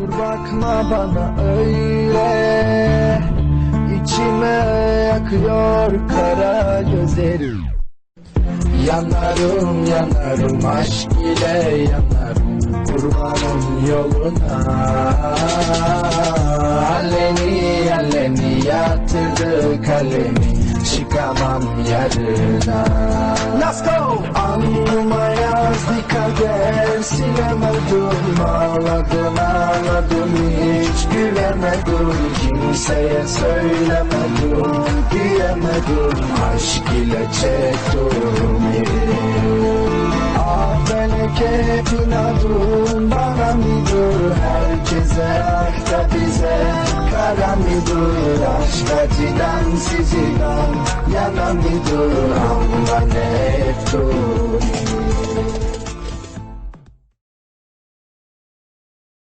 Dur bakma bana öyle. İçime yakıyor kara gözlerim. Yanarım yanarım aşk ile yanarım Kurbanın yoluna. Aleni aleni yatırdı kalemi Çıkamam yarına. Let's go! Alnıma yazdı kader Silemedim ağladım ağladım Hiç gülemedim Kimseye söylemedim Diyemedim. Aşk ile çektim. Ah feleke inadım bana mıdır? Herkese ah da bize kara mıdır? Aşk acıdan sizden yana mıdır? Ama ne